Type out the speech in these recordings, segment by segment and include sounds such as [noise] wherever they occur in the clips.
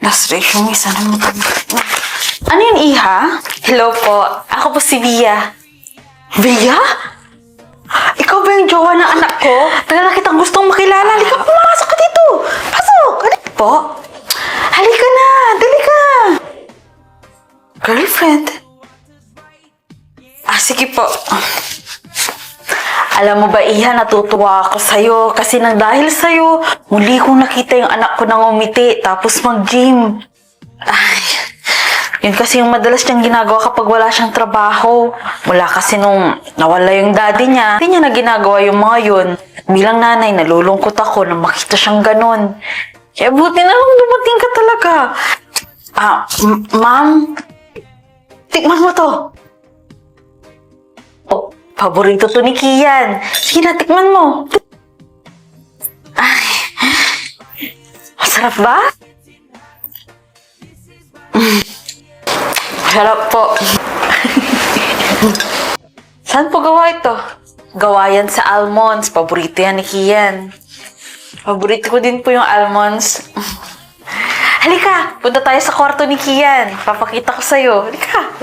Last ratio, may sana mo Ano yun, Iha? Hello po. Ako po si Via. Via? Ikaw ba yung jowa ng anak ko? Talaga kitang gustong makilala. Halika, pumasok ka dito. Pasok. Halika po. Halika na. Dali ka. Girlfriend? Ah, sige po. Alam mo ba, Iha, natutuwa ako sa'yo kasi nang dahil sa'yo, muli kong nakita yung anak ko nang umiti tapos mag-gym. Ay, yun kasi yung madalas niyang ginagawa kapag wala siyang trabaho. Mula kasi nung nawala yung daddy niya, hindi niya na ginagawa yung mga yun. Bilang nanay, nalulungkot ako na makita siyang ganon. Kaya buti na lang dumating ka talaga. Ah, ma'am, tikman mo to. Paborito to ni Kian. Sige na, tikman mo. Ay, masarap ba? Mm. Masarap po. [laughs] Saan po gawa ito? Gawa yan sa almonds. Paborito yan ni Kian. Paborito ko din po yung almonds. [laughs] Halika, punta tayo sa kwarto ni Kian. Papakita ko sa'yo. Halika.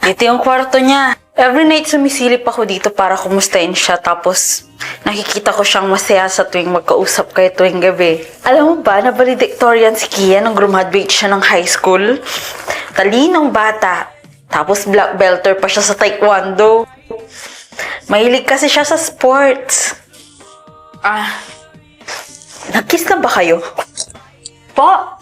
Dito yung kwarto niya. Every night sumisilip ako dito para kumustahin siya tapos nakikita ko siyang masaya sa tuwing magkausap kayo tuwing gabi. Alam mo ba na valedictorian si Kia nung graduate siya ng high school? Talinong bata. Tapos black belter pa siya sa taekwondo. Mahilig kasi siya sa sports. Ah, nag-kiss na ba kayo? Po?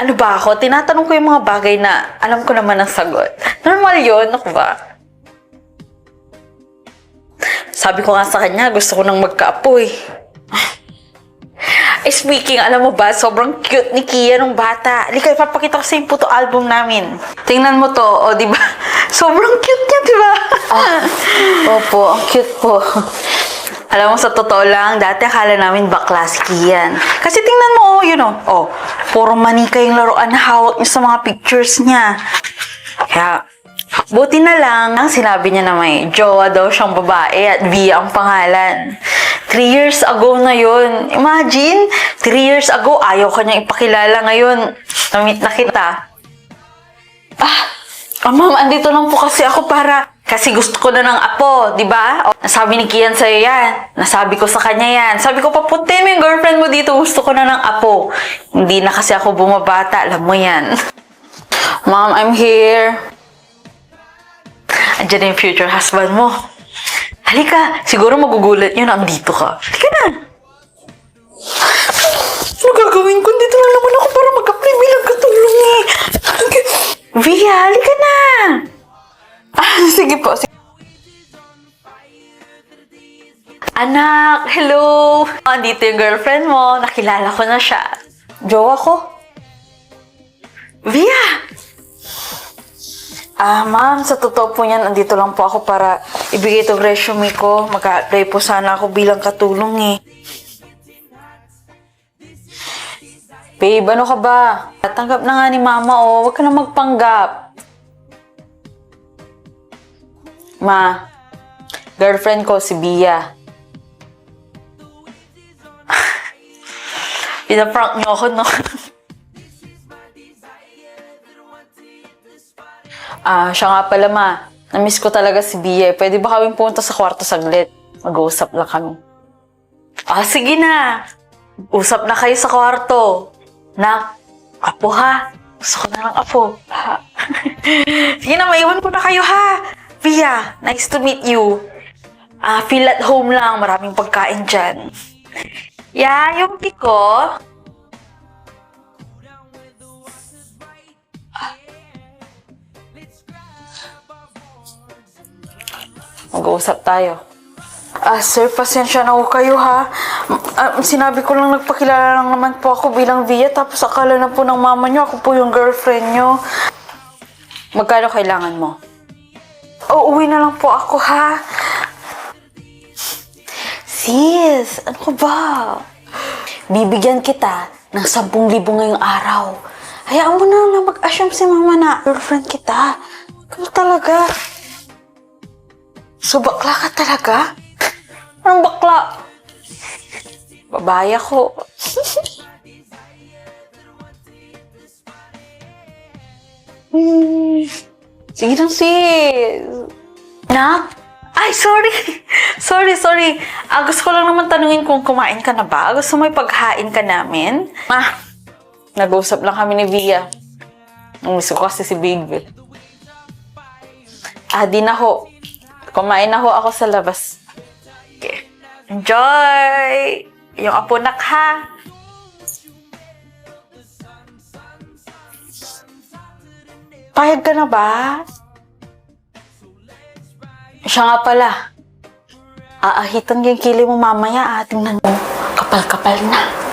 Ano ba ako? Tinatanong ko yung mga bagay na alam ko naman ang sagot. Normal yun, ako ba? Sabi ko nga sa kanya, gusto ko nang magkaapoy. [sighs] Eh, speaking, alam mo ba, sobrang cute ni Kia nung bata. Halika, ipapakita ko sa yung photo album namin. Tingnan mo to, o, di ba? [laughs] Sobrang cute niya, di ba? Opo, ang cute po. [laughs] Alam mo, sa totoo lang, dati akala namin bakla si Kian. Kasi tingnan mo, oh, yun oh. Oh, puro manika yung laruan na hawak niya sa mga pictures niya. Kaya, buti na lang, ang sinabi niya na may jowa daw siyang babae at Via ang pangalan. Three years ago na yun. Imagine, three years ago, ayaw ka niyang ipakilala ngayon. Namit na kita. Ah, ah, ma'am, andito lang po kasi ako para... Kasi gusto ko na ng apo, di ba? Nasabi ni Kian sa'yo yan. Nasabi ko sa kanya yan. Sabi ko, papuntin mo yung girlfriend mo dito. Gusto ko na ng apo. Hindi na kasi ako bumabata. Alam mo yan. [laughs] Ma'am, I'm here. Andiyan na yung future husband mo. Halika, siguro magugulat yun na andito ka. Halika na. Ano gagawin ko? Dito na naman ako para mag-apply bilang katulong eh. Via, halika Anak, hello! Andito yung girlfriend mo. Nakilala ko na siya. Jowa ko. Via! Ah, ma'am, sa totoo po niyan, andito lang po ako para ibigay itong resume ko. Mag-apply po sana ako bilang katulong eh. Babe, ano ka ba? Tanggap na nga ni mama oh. Huwag ka na magpanggap. Ma, girlfriend ko si Bia. Pinaprank niyo ako, no? Ah, siya nga pala, ma. Namiss ko talaga si Bia. Pwede ba kaming pumunta sa kwarto saglit? Mag-uusap lang kami. Ah, sige na. Usap na kayo sa kwarto. Nak, apo ha. Gusto ko na ng apo. Ha? [laughs] sige na, maiwan ko na kayo ha. Bia, nice to meet you. Ah, feel at home lang. Maraming pagkain dyan. Yeah, yung piko. Mag-uusap tayo. Ah, sir, pasensya na ako kayo ha. Ah, sinabi ko lang nagpakilala lang naman po ako bilang Via tapos akala na po ng mama niyo ako po yung girlfriend niyo. Magkano kailangan mo? O, uwi na lang po ako ha. Sis, ano ka ba? Bibigyan kita ng 10,000 ngayong araw. Hayaan mo na lang mag-assume si mama na girlfriend kita. Kaya talaga. So, bakla ka talaga? Anong bakla? Babae ako. [laughs] Hmm. Sige lang, sis. Nak? Ay, sorry. Sorry, sorry. Ah, gusto ko lang naman tanungin kung kumain ka na ba. Gusto mo ipaghain ka namin? Ma, nag-usap lang kami ni Via. Gusto ko kasi si Big. Ah, di na ho. Kumain na ho ako sa labas. Okay. Enjoy! Yung apo nak ha. Payag ka na ba? Siya nga pala. Aahitan yung kili mo mamaya ah. Tingnan. Kapal-kapal na.